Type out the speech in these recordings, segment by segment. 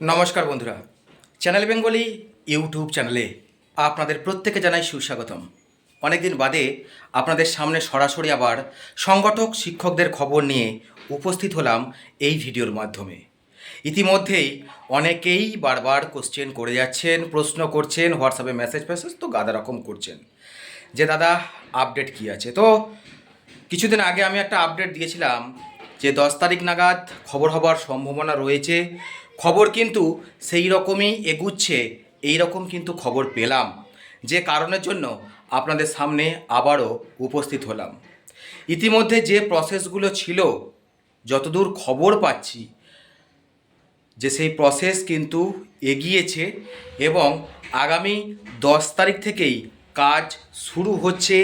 নমস্কার বন্ধুরা। Channel Bengali YouTube চ্যানেলে আপনাদের প্রত্যেকে জানাই সুস্বাগতম। অনেকদিন বাদে আপনাদের সামনে সরাসরি আবার সংগঠক শিক্ষকদের খবর নিয়ে উপস্থিত হলাম এই ভিডিওর মাধ্যমে। ইতিমধ্যেই অনেকেই বারবার কোশ্চেন করে যাচ্ছেন, প্রশ্ন করছেন হোয়াটসঅ্যাপে মেসেজ ফেসেজ তো গাদা রকম করছেন। যে দাদা আপডেট কী আছে? তো কিছুদিন আগে আমি একটা আপডেট দিয়েছিলাম যে দশ তারিখ নাগাদ খবর হবার সম্ভাবনা রয়েছে। খবর কিন্তু সেই রকমই এগুচ্ছে, এই রকম কিন্তু খবর পেলাম। যে কারণের জন্য আপনাদের সামনে আবারও উপস্থিত হলাম। ইতিমধ্যে যে প্রসেসগুলো ছিল, যতদূর খবর পাচ্ছি, যে সেই প্রসেস কিন্তু এগিয়েছে এবং আগামী দশ তারিখ থেকেই কাজ শুরু হচ্ছে,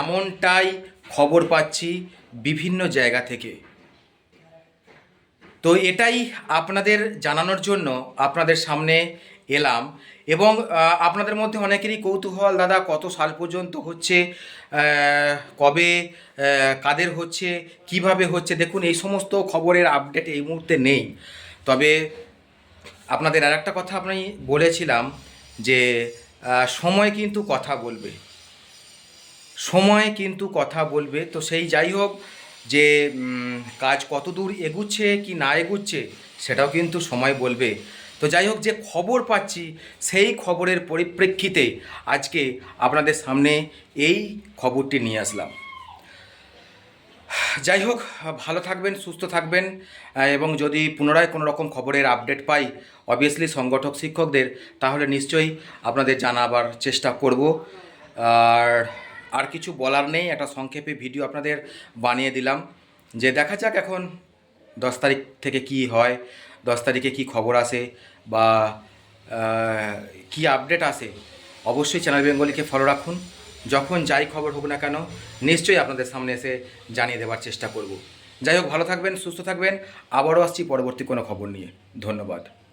এমনটাই খবর পাচ্ছি বিভিন্ন জায়গা থেকে। তো এটাই আপনাদের জানানোর জন্য আপনাদের সামনে এলাম এবং আপনাদের মধ্যে অনেকেরই কৌতূহল, দাদা, কত সাল পর্যন্ত হচ্ছে? কবে কাদের হচ্ছে? কীভাবে হচ্ছে? দেখুন, এই সমস্ত খবরের আপডেট এই মুহূর্তে নেই। তবে আপনাদের আর একটা কথা আপনি বলেছিলাম যে সময় কিন্তু কথা বলবে। সময় কিন্তু কথা বলবে। তো সেই যাই হোক যে কাজ কত দূর এগুচ্ছে কি না এগুচ্ছে সেটাও কিন্তু সময় বলবে। তো যাই হোক, যে খবর পাচ্ছি সেই খবরের পরিপ্রেক্ষিতে আজকে আপনাদের সামনে এই খবরটি নিয়ে আসলাম। যাই হোক, ভালো থাকবেন, সুস্থ থাকবেন, এবং যদি পুনরায় কোনো রকম খবরের আপডেট পাই অবভিয়াসলি সংগঠক শিক্ষকদের, তাহলে নিশ্চয়ই আপনাদের জানাবার চেষ্টা করব। আর আর কিছু বলার নেই, একটা সংক্ষেপে ভিডিও আপনাদের বানিয়ে দিলাম। যে দেখা যাক এখন দশ তারিখ থেকে কি হয়, দশ তারিখে কি খবর আসে বা কি আপডেট আসে, অবশ্যই চ্যানেল বেঙ্গলিকে ফলো রাখুন। যখন যাই খবর হোক না কেন, নিশ্চয়ই আপনাদের সামনে এসে জানিয়ে দেওয়ার চেষ্টা করব। যাই হোক, ভালো থাকবেন, সুস্থ থাকবেন। আবারও আসছি পরবর্তী কোনো খবর নিয়ে। ধন্যবাদ।